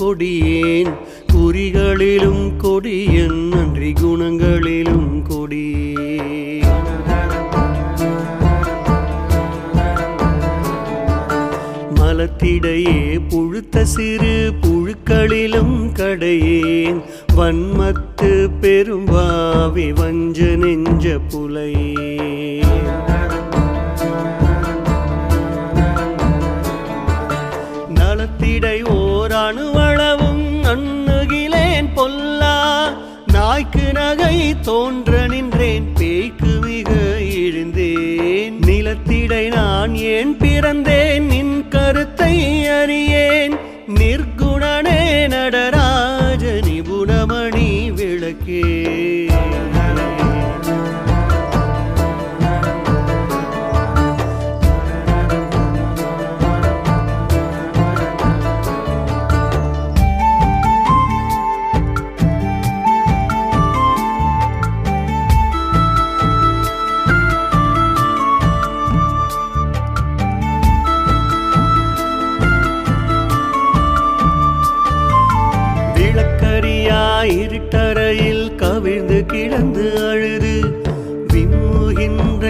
கொடியேன். குறிகளிலும் கொடியன் நன்றி குணங்களிலும் கொடியேன். மலத்திடையே புழுத்த சிறு புழுக்களிலும் கடையேன். வன்மத்து பெரும்பாவி வஞ்ச நெஞ்ச புலையே நாய்க்கு நகை தோன்ற நின்றேன் பேய்க்கு மிக எழுந்தேன். நிலத்திடை நான் ஏன் பிறந்தேன்?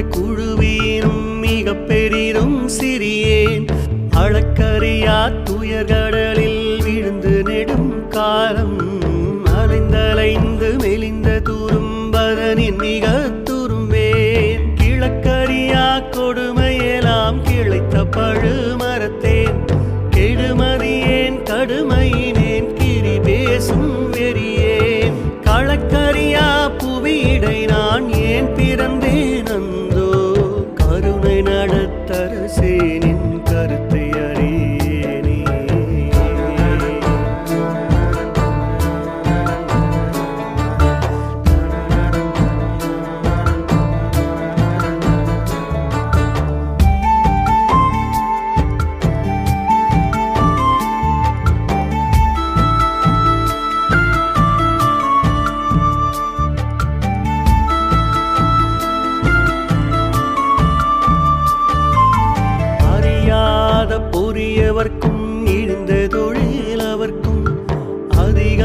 குழுவீனும் மிக பெரிதும் சிறியேன். அளக்கரியா துயர்கடலில் விழுந்து நெடும் காலம். அலைந்தலைந்து மெலிந்த துரும்பதனின் மிக துரும்பேன். கிழக்கறியா கொடுமையெல்லாம் கிளைத்த பழு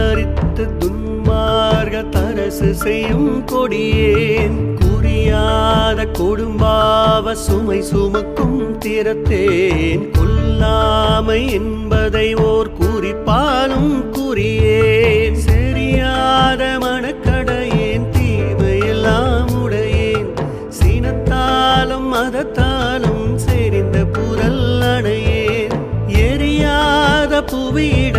தரித்து துன்மார்க தரசு செய்யும் கொடியேன். குறியாத கொடும்பாவ சுமை சுமக்கும் திறத்தேன். கொல்லாமை என்பதை ஓர் குறிப்பாலும் குறியேன். சரியாத மனக்கடையேன் தீமையெல்லாம் உடையேன். சினத்தாலும் மதத்தாலும் செறிந்த புரல் அடையேன் எரியாத புவியிட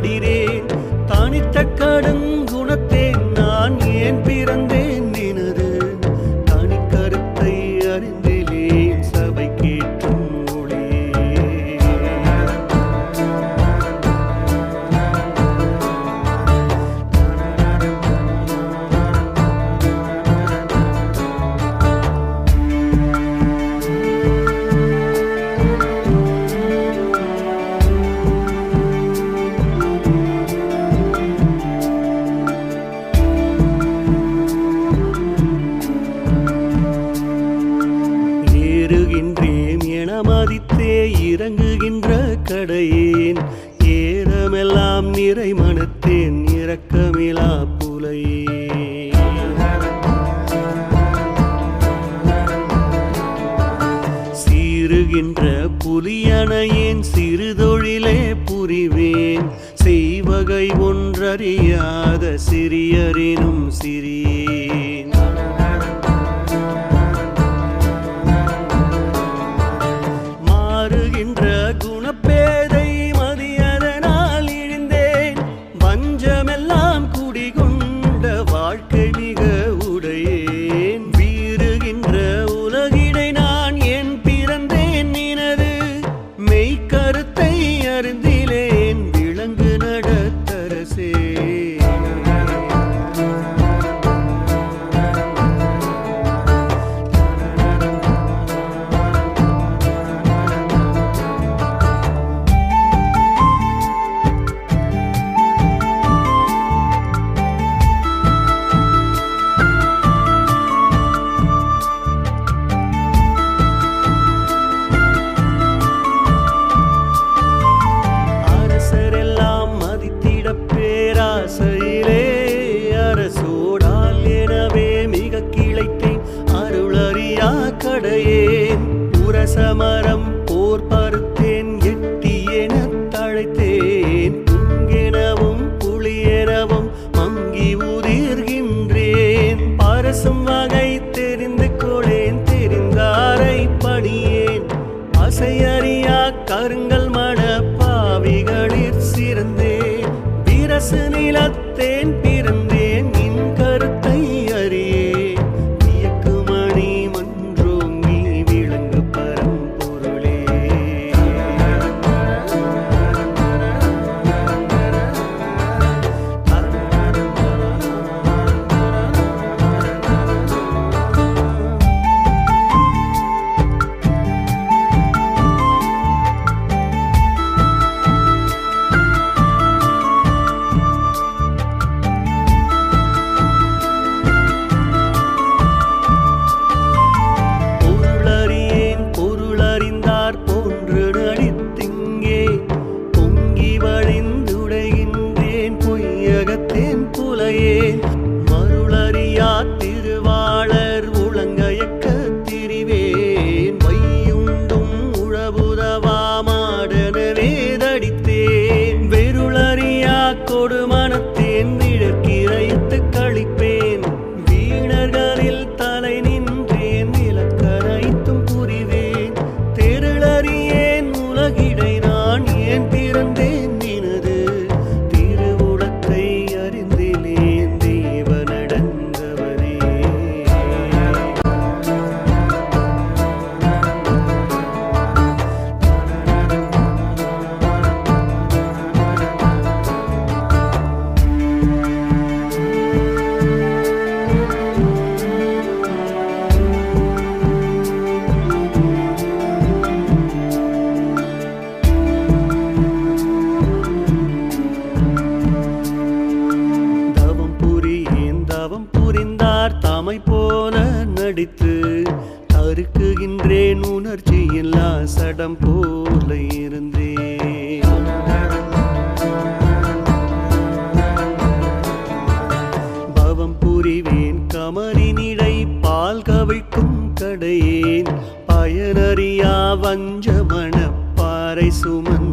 படிரேன் தனித்த கடுங்குணத்தேன் நிலமிலா புலையே சீருகின்ற புலியனையின் சிறுதொழிலே புரிவேன். செய்வகை ஒன்றறியாத சிறியரினும் சிறிய. பிறந்தார் தாமை போல நடித்து தருக்குகின்றேன் உணர்ச்சி இல்லா சடம் போல இருந்தேன். பவம் புரிவேன் கமரினிடை பால் கவிழ்க்கும் கடையேன் பயனறியா வஞ்சமன பாறை சுமன்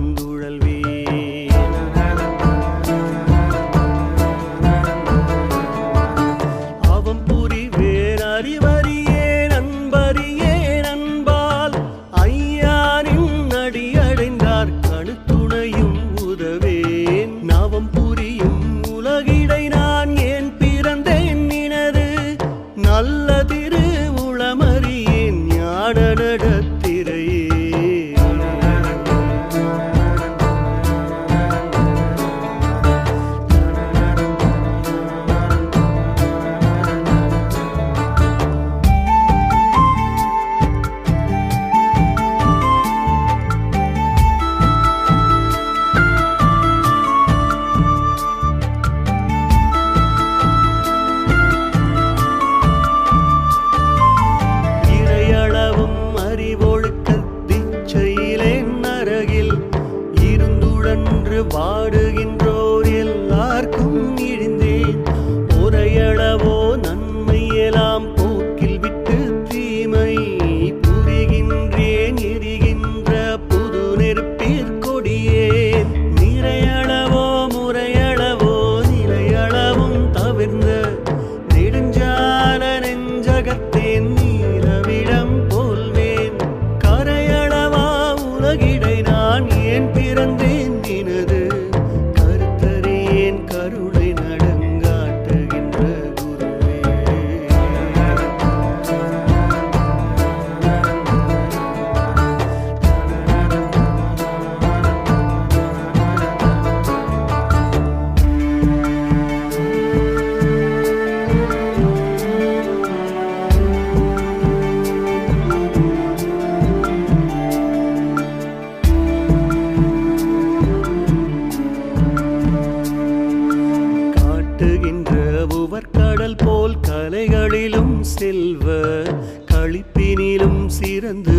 செல்வ களிப்பினிலும் சிறந்து